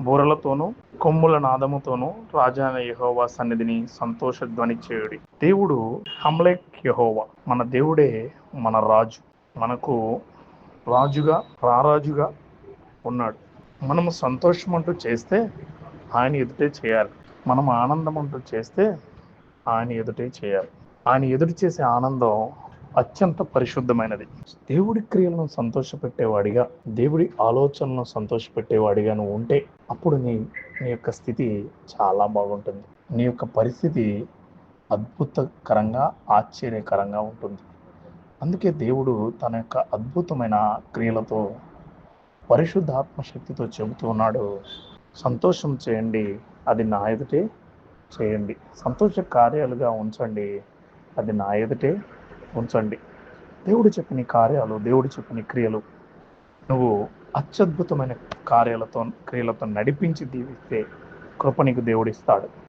బూరలతోనూ కొమ్ముల నాదముతోనూ రాజైన యహోవా సన్నిధిని సంతోష ధ్వని చేయుడి దేవుడు హమ్లెక్ యహోవా. మన దేవుడే మన రాజు. మనకు రాజుగా రారాజుగా ఉన్నాడు. మనము సంతోషం అంటూ చేస్తే ఆయన ఎదుటే చేయాలి. మనం ఆనందం అంటూ చేస్తే ఆయన ఎదుటే చేయాలి. ఆయన ఎదురు చేసే ఆనందం అత్యంత పరిశుద్ధమైనది. దేవుడి క్రియలను సంతోషపెట్టేవాడిగా దేవుడి ఆలోచనలను సంతోషపెట్టేవాడిగా నువ్వు ఉంటే అప్పుడు నీ నీ యొక్క స్థితి చాలా బాగుంటుంది. నీ యొక్క పరిస్థితి అద్భుతకరంగా ఆశ్చర్యకరంగా ఉంటుంది. అందుకే దేవుడు తన యొక్క అద్భుతమైన క్రియలతో పరిశుద్ధాత్మ శక్తితో చెబుతూ ఉన్నాడు సంతోషం చేయండి అది నా ఎదుటే చేయండి. సంతోష కార్యాలుగా ఉంచండి అది నా ఎదుటే ఉంచండి. దేవుడు చెప్పిన కార్యాలు దేవుడు చెప్పిన క్రియలు నువ్వు అత్యద్భుతమైన కార్యాలతో క్రియలతో నడిపించి దీవిస్తే కృప నీకు దేవుడిస్తాడు